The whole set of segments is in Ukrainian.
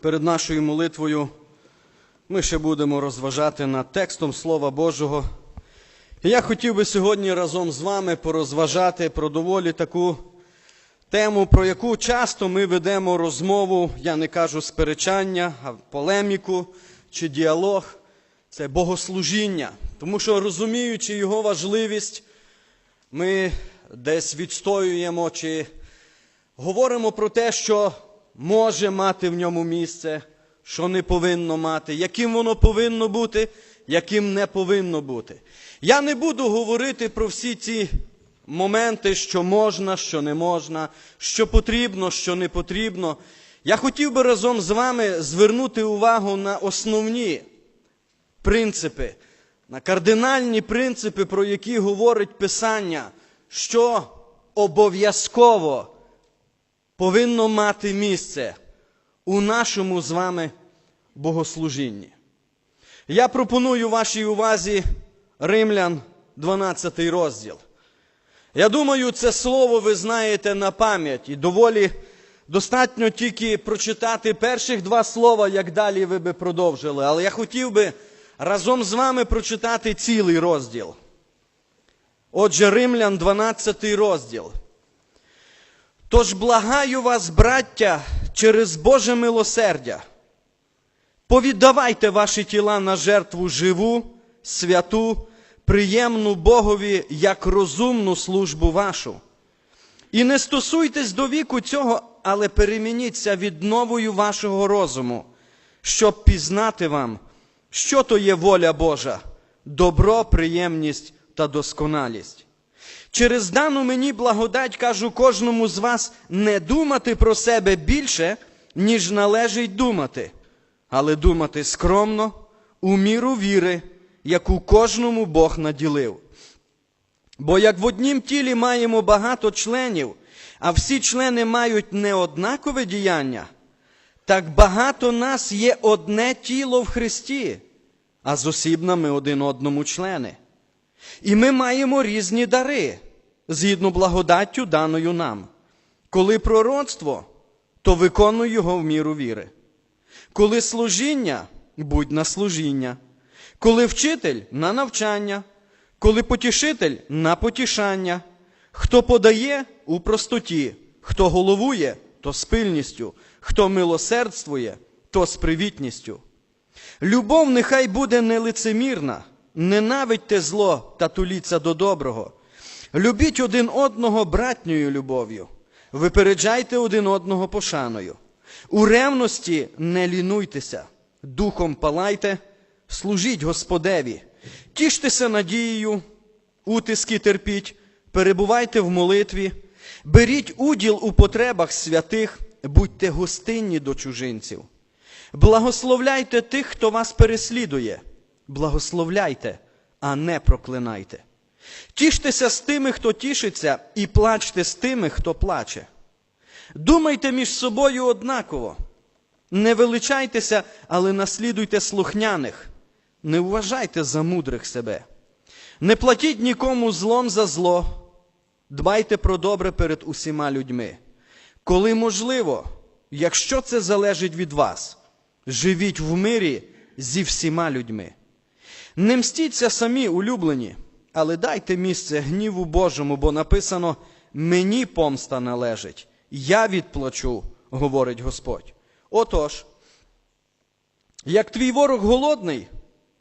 перед нашою молитвою ми ще будемо розважати над текстом Слова Божого. І я хотів би сьогодні разом з вами порозважати про доволі таку тему, про яку часто ми ведемо розмову, я не кажу сперечання, а полеміку чи діалог. Це богослужіння. Тому що розуміючи його важливість, ми десь відстоюємо чи говоримо про те, що може мати в ньому місце, що не повинно мати, яким воно повинно бути, яким не повинно бути. Я не буду говорити про всі ці моменти, що можна, що не можна, що потрібно, що не потрібно. Я хотів би разом з вами звернути увагу на основні принципи, на кардинальні принципи, про які говорить Писання, що обов'язково повинно мати місце у нашому з вами богослужінні. Я пропоную вашій увазі Римлян 12 розділ. Я думаю, це слово ви знаєте на пам'ять і доволі достатньо тільки прочитати перших два слова, як далі ви би продовжили. Але я хотів би разом з вами прочитати цілий розділ. Отже, Римлян 12 розділ. Тож благаю вас, браття, через Боже милосердя, повіддавайте ваші тіла на жертву живу, святу, приємну Богові як розумну службу вашу. І не стосуйтесь до віку цього, але перемініться відновою вашого розуму, щоб пізнати вам, що то є воля Божа, добро, приємність та досконалість. Через дану мені благодать кажу кожному з вас не думати про себе більше, ніж належить думати, але думати скромно, у міру віри, яку кожному Бог наділив. Бо як в однім тілі маємо багато членів, а всі члени мають неоднакове діяння, так багато нас є одне тіло в Христі, а зосібна ми один одному члени. І ми маємо різні дари, згідно благодаттю даною нам. Коли пророцтво, то виконуй його в міру віри. Коли служіння, будь на служіння. Коли вчитель на навчання, коли потішитель на потішання. Хто подає у простоті, хто головує, то з пильністю, хто милосердствує, то з привітністю. Любов нехай буде нелицемірна, ненавидьте зло та туліться до доброго. Любіть один одного братньою любов'ю, випереджайте один одного пошаною. У ревності не лінуйтеся, духом палайте, служіть Господеві, тіштеся надією, утиски терпіть, перебувайте в молитві, беріть уділ у потребах святих, будьте гостинні до чужинців. Благословляйте тих, хто вас переслідує. Благословляйте, а не проклинайте. Тіштеся з тими, хто тішиться, і плачте з тими, хто плаче. Думайте між собою однаково. Не величайтеся, але наслідуйте слухняних. Не вважайте за мудрих себе. Не платіть нікому злом за зло. Дбайте про добре перед усіма людьми. Коли можливо, якщо це залежить від вас, живіть в мирі зі всіма людьми. Не мстіться самі улюблені, але дайте місце гніву Божому, бо написано: мені помста належить, я відплачу, говорить Господь. Отож, як твій ворог голодний,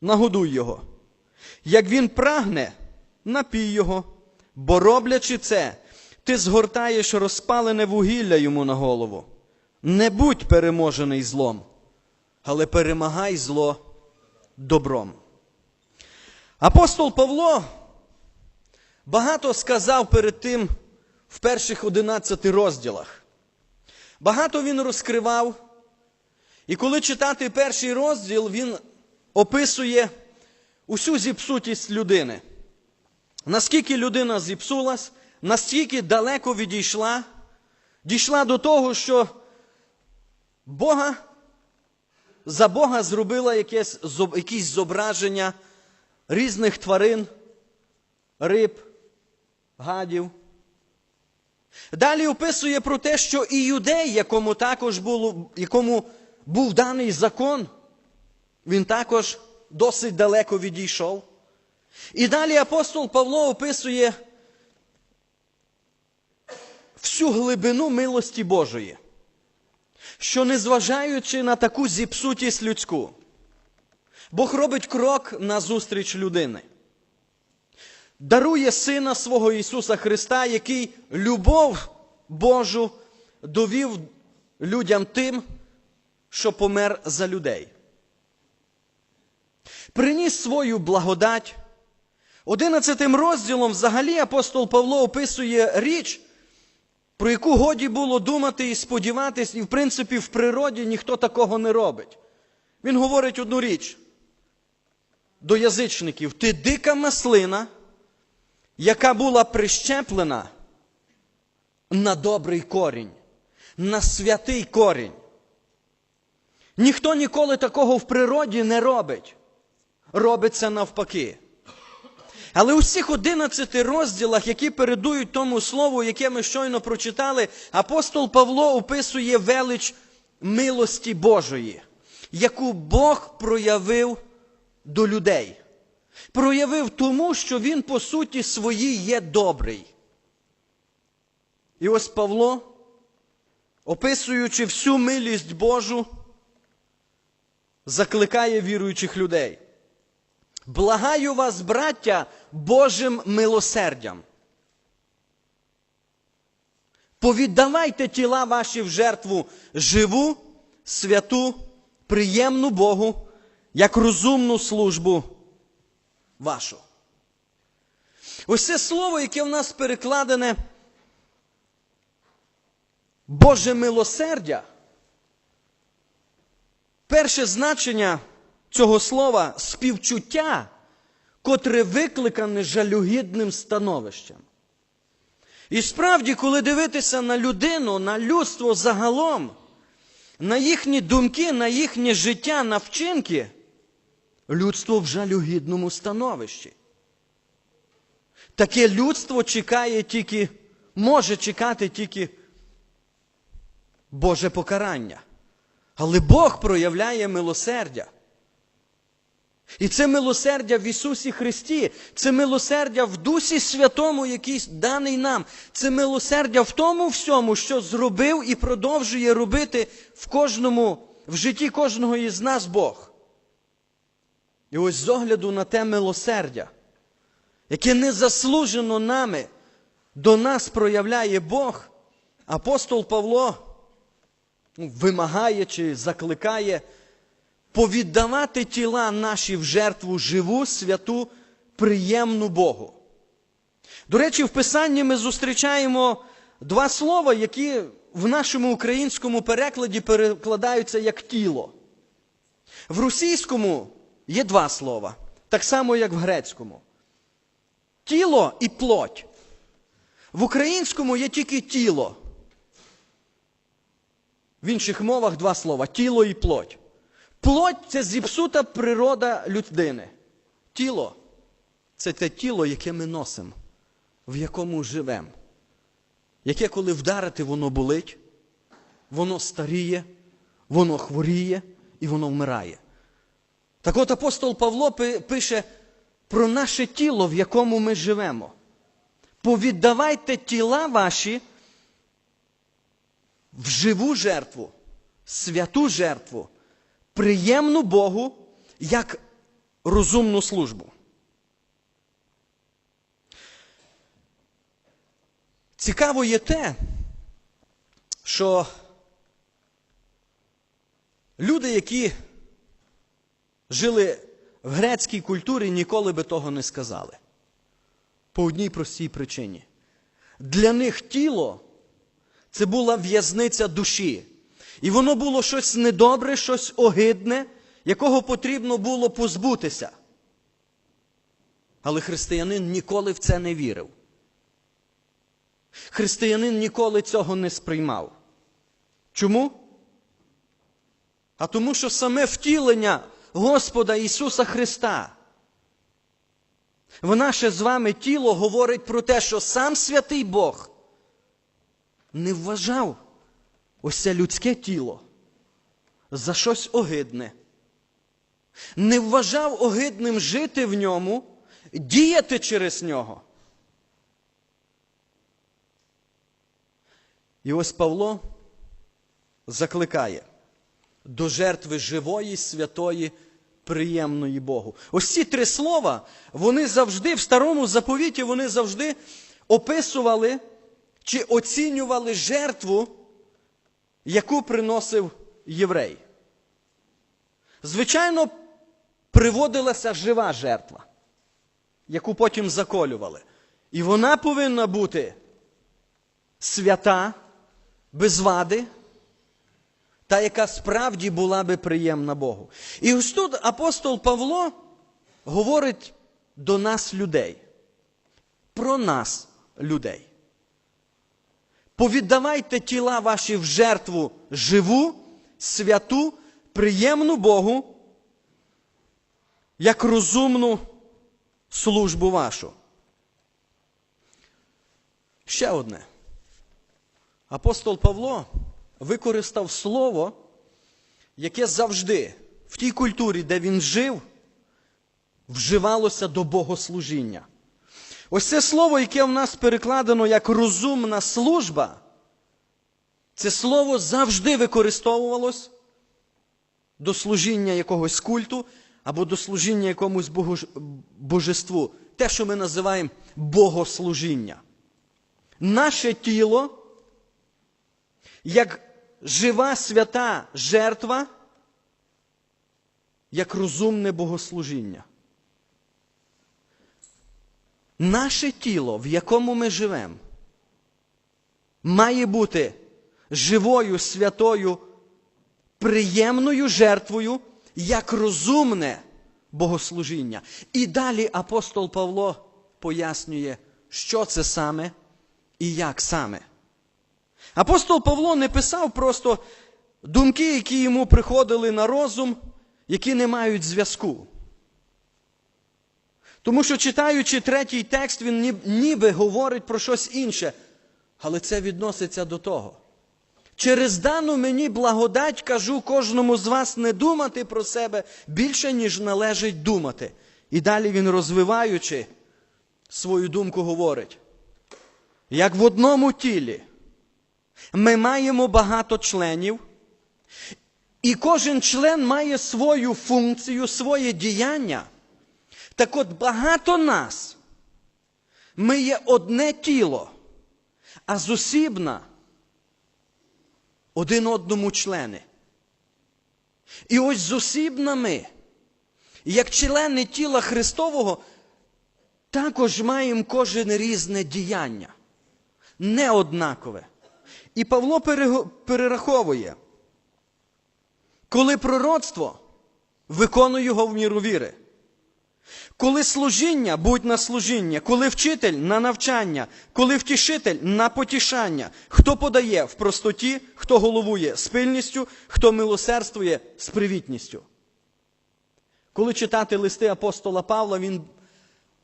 нагодуй його. Як він прагне, напій його, бо роблячи це, ти згортаєш розпалене вугілля йому на голову. Не будь переможений злом, але перемагай зло добром. Апостол Павло багато сказав перед тим в перших 11 розділах. Багато він розкривав. І коли читати перший розділ, він описує усю зіпсутість людини. Наскільки людина зіпсулась, наскільки далеко відійшла, дійшла до того, що Бога, за Бога зробила якесь, якісь зображення різних тварин, риб, гадів. Далі описує про те, що і юдей, якому також було, якому був даний закон, він також досить далеко відійшов. І далі апостол Павло описує всю глибину милості Божої, що незважаючи на таку зіпсутість людську, Бог робить крок назустріч людини. Дарує Сина свого Ісуса Христа, який любов Божу довів людям тим, що помер за людей. Приніс свою благодать. Одинадцятим розділом взагалі апостол Павло описує річ, про яку годі було думати і сподіватись, і в принципі в природі ніхто такого не робить. Він говорить одну річ до язичників: ти дика маслина, яка була прищеплена на добрий корінь, на святий корінь. Ніхто ніколи такого в природі не робить. Робиться навпаки. Але у всіх 11 розділах, які передують тому слову, яке ми щойно прочитали, апостол Павло описує велич милості Божої, яку Бог проявив до людей. Проявив тому, що він по суті своїй є добрий. І ось Павло, описуючи всю милість Божу, закликає віруючих людей. Благаю вас, браття, Божим милосердям. Повіддавайте тіла ваші в жертву живу, святу, приємну Богу, як розумну службу вашу. Ось це слово, яке в нас перекладене Боже милосердя. Перше значення цього слова співчуття, котре викликане жалюгідним становищем. І справді, коли дивитися на людину, на людство загалом, на їхні думки, на їхнє життя, на вчинки, людство в жалюгідному становищі. Таке людство чекає тільки, може чекати тільки Боже покарання. Але Бог проявляє милосердя. І це милосердя в Ісусі Христі, це милосердя в Дусі Святому, який даний нам, це милосердя в тому всьому, що зробив і продовжує робити в кожному, в житті кожного із нас Бог. І ось з огляду на те милосердя, яке незаслужено нами до нас проявляє Бог, апостол Павло ну, вимагає чи закликає повіддавати тіла наші в жертву живу, святу, приємну Богу. До речі, в Писанні ми зустрічаємо два слова, які в нашому українському перекладі перекладаються як тіло. В російському є два слова, так само, як в грецькому. Тіло і плоть. В українському є тільки тіло. В інших мовах два слова тіло і плоть. Плоть це зіпсута природа людини. Тіло це те тіло, яке ми носимо, в якому живемо. Яке, коли вдарити, воно болить, воно старіє, воно хворіє і воно вмирає. Так от апостол Павло пише про наше тіло, в якому ми живемо. Повіддавайте тіла ваші в живу жертву, святу жертву, приємну Богу як розумну службу. Цікаво є те, що люди, які жили в грецькій культурі, ніколи би того не сказали. По одній простій причині. Для них тіло це була в'язниця душі. І воно було щось недобре, щось огидне, якого потрібно було позбутися. Але християнин ніколи в це не вірив. Християнин ніколи цього не сприймав. Чому? А тому, що саме втілення Господа Ісуса Христа, в наше з вами тіло говорить про те, що сам святий Бог не вважав ось людське тіло за щось огидне, не вважав огидним жити в ньому, діяти через нього. І ось Павло закликає до жертви живої, святої, приємної Богу. Ось ці три слова, вони завжди в старому заповіті, вони завжди описували чи оцінювали жертву, яку приносив єврей. Звичайно, приводилася жива жертва, яку потім заколювали. І вона повинна бути свята, без вади, та, яка справді була би приємна Богу. І ось тут апостол Павло говорить до нас людей, про нас, людей. Повіддавайте тіла ваші в жертву живу, святу, приємну Богу, як розумну службу вашу. Ще одне. Апостол Павло використав слово, яке завжди в тій культурі, де він жив, вживалося до богослужіння. Ось це слово, яке в нас перекладено як розумна служба, це слово завжди використовувалось до служіння якогось культу або до служіння якомусь божеству. Те, що ми називаємо богослужіння. Наше тіло, як жива свята жертва, як розумне богослужіння. Наше тіло, в якому ми живемо, має бути живою, святою, приємною жертвою, як розумне богослужіння. І далі апостол Павло пояснює, що це саме і як саме. Апостол Павло не писав просто думки, які йому приходили на розум, які не мають зв'язку. Тому що, читаючи третій текст, він ніби говорить про щось інше, але це відноситься до того. Через дану мені благодать кажу кожному з вас не думати про себе більше, ніж належить думати. І далі він, розвиваючи свою думку, говорить: як в одному тілі ми маємо багато членів, і кожен член має свою функцію, своє діяння. Так от багато нас, ми є одне тіло, а зусібна один одному члени. І ось зусібна ми, як члени тіла Христового, також маємо кожен різне діяння, не однакове. І Павло перераховує, коли пророцтво виконує його в міру віри. Коли служіння, будь на служіння, коли вчитель на навчання, коли втішитель на потішання, хто подає в простоті, хто головує з пильністю, хто милосердствує з привітністю. Коли читати листи апостола Павла, він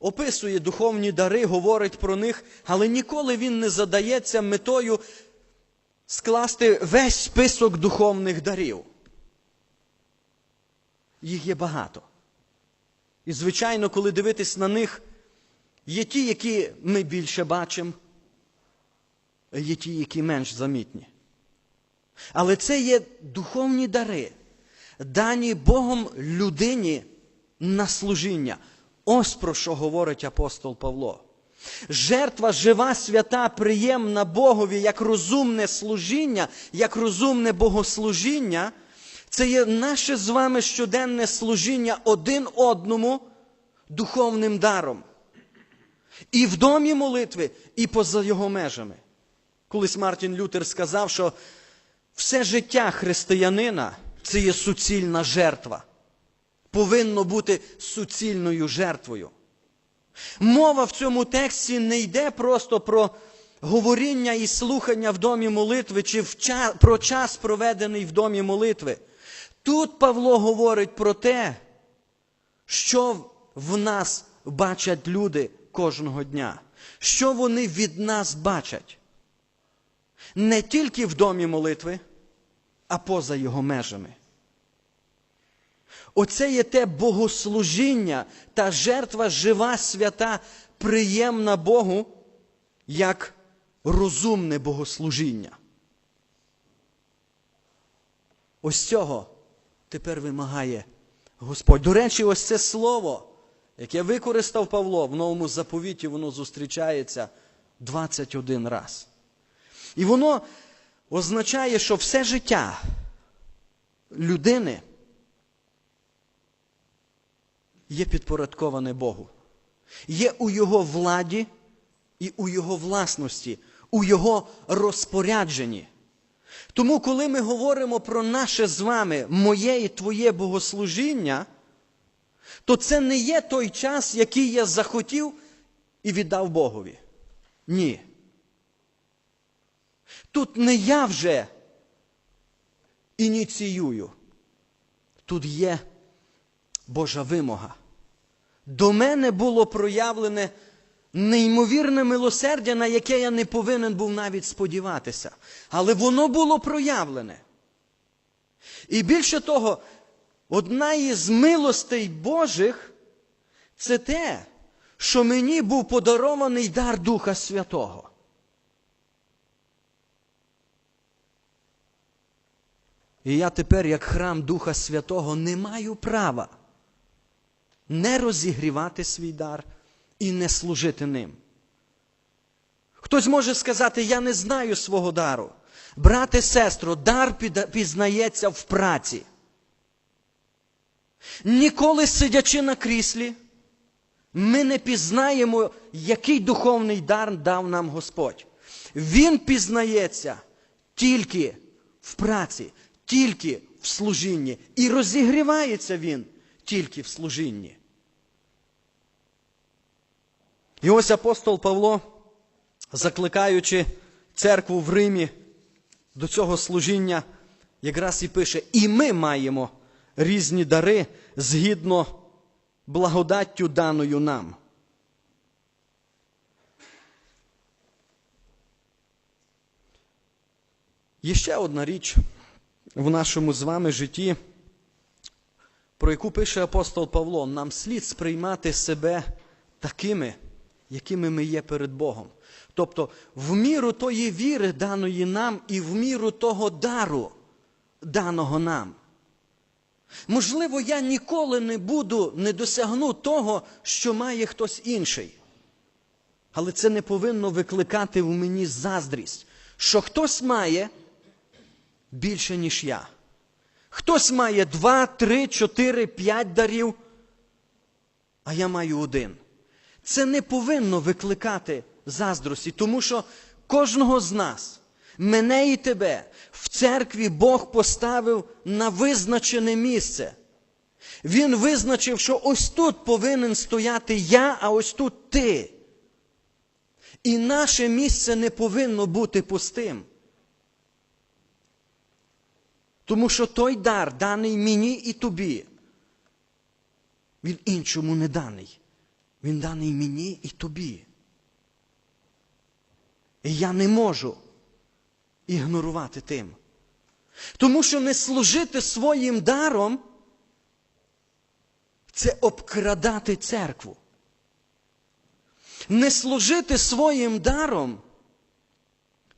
описує духовні дари, говорить про них, але ніколи він не задається метою скласти весь список духовних дарів. Їх є багато. І, звичайно, коли дивитись на них, є ті, які ми більше бачимо, є ті, які менш замітні. Але це є духовні дари, дані Богом людині на служіння. Ось про що говорить апостол Павло. Жертва жива, свята, приємна Богові, як розумне служіння, як розумне богослужіння. Це є наше з вами щоденне служіння один одному духовним даром. І в домі молитви, і поза його межами. Колись Мартін Лютер сказав, що все життя християнина це є суцільна жертва. Повинно бути суцільною жертвою. Мова в цьому тексті не йде просто про говоріння і слухання в домі молитви, чи про час, проведений в домі молитви. Тут Павло говорить про те, що в нас бачать люди кожного дня, що вони від нас бачать. Не тільки в домі молитви, а поза його межами. Оце є те богослужіння, та жертва жива, свята, приємна Богу, як розумне богослужіння. Ось цього тепер вимагає Господь. До речі, ось це слово, яке використав Павло в новому заповіті, воно зустрічається 21 раз. І воно означає, що все життя людини є підпорядковане Богу. Є у Його владі і у Його власності, у Його розпорядженні. Тому, коли ми говоримо про наше з вами, моє і твоє богослужіння, то це не є той час, який я захотів і віддав Богові. Ні. Тут не я вже ініціюю. Тут є Божа вимога. До мене було проявлене неймовірне милосердя, на яке я не повинен був навіть сподіватися. Але воно було проявлене. І більше того, одна із милостей Божих це те, що мені був подарований дар Духа Святого. І я тепер, як храм Духа Святого, не маю права не розігрівати свій дар і не служити ним. Хтось може сказати, я не знаю свого дару. Брате, сестро, дар пізнається в праці. Ніколи сидячи на кріслі, ми не пізнаємо, який духовний дар дав нам Господь. Він пізнається тільки в праці, тільки в служінні. І розігрівається він тільки в служінні. І ось апостол Павло, закликаючи церкву в Римі до цього служіння, якраз і пише: і ми маємо різні дари згідно благодаттю даною нам. Є ще одна річ в нашому з вами житті, про яку пише апостол Павло, нам слід сприймати себе такими, якими ми є перед Богом. Тобто, в міру тої віри, даної нам, і в міру того дару, даного нам. Можливо, я ніколи не буду, не досягну того, що має хтось інший. Але це не повинно викликати в мені заздрість, що хтось має більше, ніж я. Хтось має два, три, чотири, п'ять дарів, а я маю один. Це не повинно викликати заздрості, тому що кожного з нас, мене і тебе, в церкві Бог поставив на визначене місце. Він визначив, що ось тут повинен стояти я, а ось тут ти. І наше місце не повинно бути пустим. Тому що той дар, даний мені і тобі, він іншому не даний. Він даний мені і тобі. І я не можу ігнорувати тим. Тому що не служити своїм даром це обкрадати церкву. Не служити своїм даром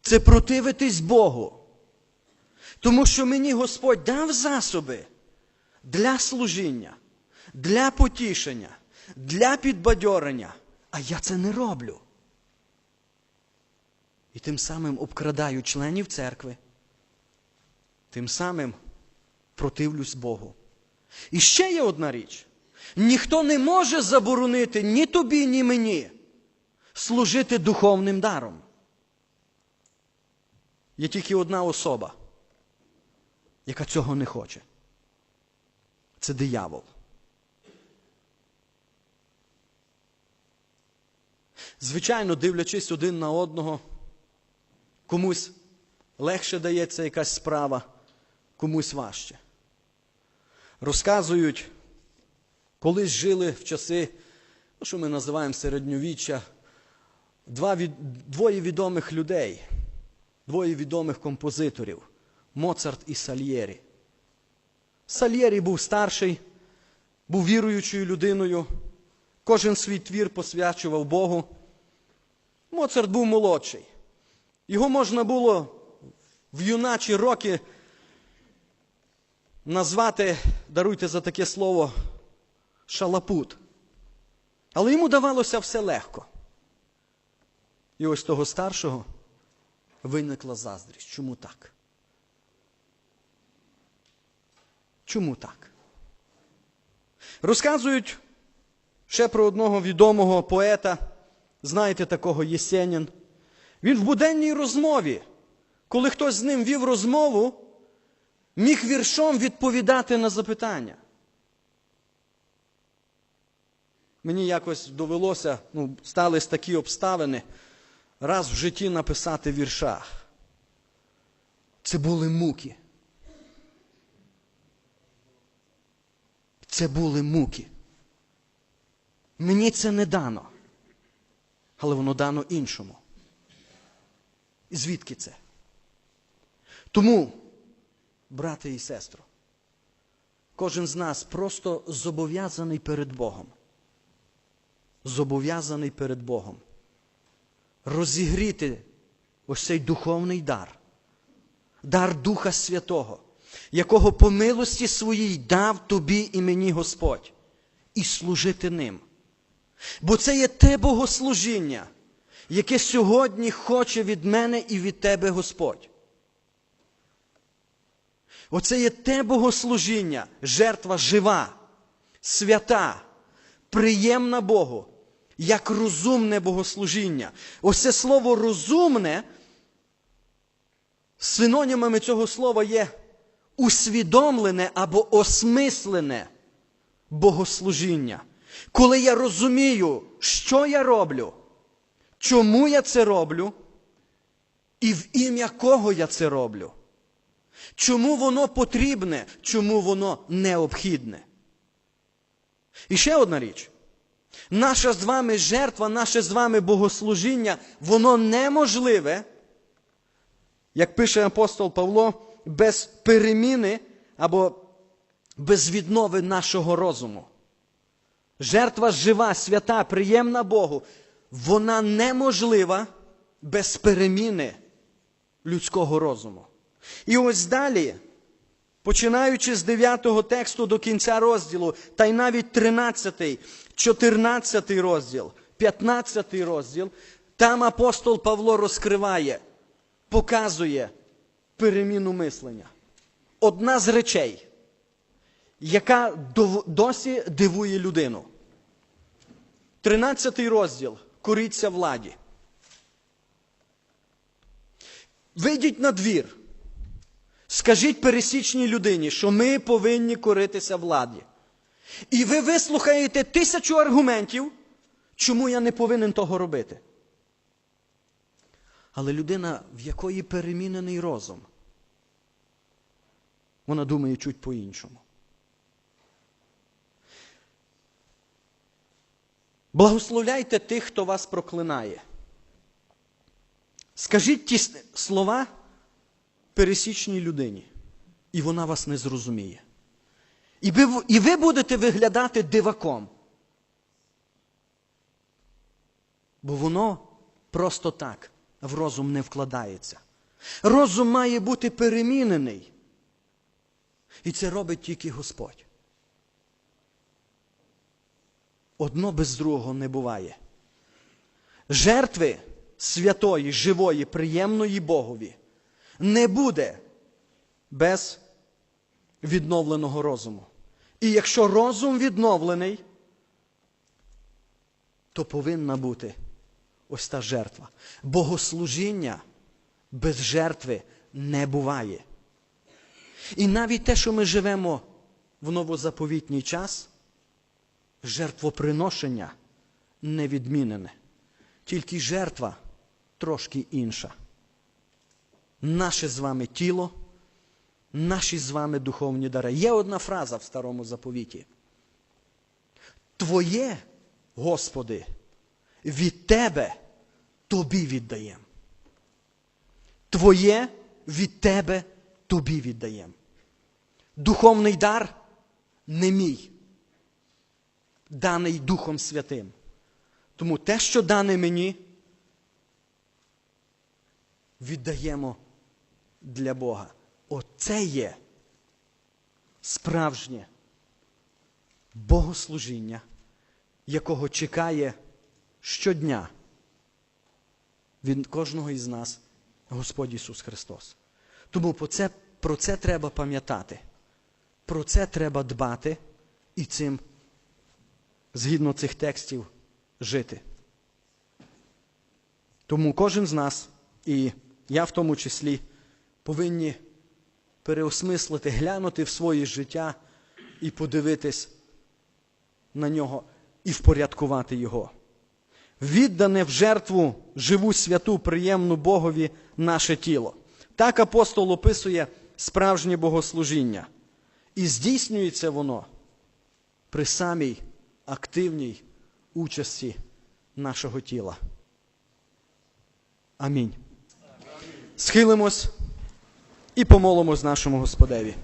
це противитись Богу. Тому що мені Господь дав засоби для служіння, для потішення, для підбадьорення, а я це не роблю. І тим самим обкрадаю членів церкви, тим самим противлюсь Богу. І ще є одна річ. Ніхто не може заборонити ні тобі, ні мені служити духовним даром. Є тільки одна особа яка цього не хоче. Це диявол. Звичайно, дивлячись один на одного, комусь легше дається якась справа, комусь важче. Розказують, колись жили в часи, ну, що ми називаємо середньовіччя, два, двоє відомих людей, двоє відомих композиторів. Моцарт і Сальєрі. Сальєрі був старший, був віруючою людиною, кожен свій твір посвячував Богу. Моцарт був молодший. Його можна було в юначі роки назвати, даруйте за таке слово, шалапут. Але йому давалося все легко. І ось того старшого виникла заздрість. Чому так? Чому так? Розказують ще про одного відомого поета, знаєте такого Єсенін. Він в буденній розмові, коли хтось з ним вів розмову, міг віршом відповідати на запитання. Мені якось довелося, ну, стались такі обставини, раз в житті написати вірша. Це були муки. Це були муки. Мені це не дано. Але воно дано іншому. І звідки це? Тому, брате і сестро, кожен з нас просто зобов'язаний перед Богом. Зобов'язаний перед Богом. Розігріти ось цей духовний дар, дар Духа Святого, якого по милості своїй дав тобі і мені Господь, і служити ним. Бо це є те богослужіння, яке сьогодні хоче від мене і від тебе Господь. Оце є те богослужіння, жертва жива, свята, приємна Богу, як розумне богослужіння. Ось це слово розумне, синонімами цього слова є усвідомлене або осмислене богослужіння. Коли я розумію, що я роблю, чому я це роблю, і в ім'я кого я це роблю. Чому воно потрібне, чому воно необхідне? І ще одна річ. Наша з вами жертва, наше з вами богослужіння, воно неможливе, як пише апостол Павло, без переміни або без віднови нашого розуму. Жертва жива, свята, приємна Богу, вона неможлива без переміни людського розуму. І ось далі, починаючи з 9 тексту до кінця розділу, та й навіть 13, 14 розділ, 15 розділ, там апостол Павло розкриває, показує переміну мислення. Одна з речей, яка досі дивує людину. 13 розділ коріться владі. Вийдіть на двір. Скажіть пересічній людині, що ми повинні коритися владі. І ви вислухаєте тисячу аргументів, чому я не повинен того робити. Але людина, в якої перемінений розум, вона думає чуть по-іншому. Благословляйте тих, хто вас проклинає. Скажіть ті слова пересічній людині, і вона вас не зрозуміє. І ви, і ви будете виглядати диваком. Бо воно просто так в розум не вкладається. Розум має бути перемінений. І це робить тільки Господь. Одно без другого не буває. Жертви святої, живої, приємної Богові не буде без відновленого розуму. І якщо розум відновлений, то повинна бути ось та жертва. Богослужіння без жертви не буває. І навіть те, що ми живемо в новозаповітній час, жертвоприношення не відмінене. Тільки жертва трошки інша. Наше з вами тіло, наші з вами духовні дари. Є одна фраза в старому заповіті. Твоє, Господи, від Тебе тобі віддаєм. Твоє від Тебе тобі віддаєм. Духовний дар не мій. даний Духом Святим. Тому те, що дане мені, віддаємо для Бога. Оце є справжнє богослужіння, якого чекає щодня від кожного із нас Господь Ісус Христос. Тому про це, про це треба пам'ятати, про це треба дбати і цим, згідно цих текстів, жити. Тому кожен з нас, і я в тому числі, повинні переосмислити, глянути в своє життя і подивитись на нього і впорядкувати його. Віддане в жертву живу святу, приємну Богові наше тіло. Так апостол описує справжнє богослужіння. І здійснюється воно при самій активній участі нашого тіла. Амінь. Схилимось і помолимось нашому Господеві.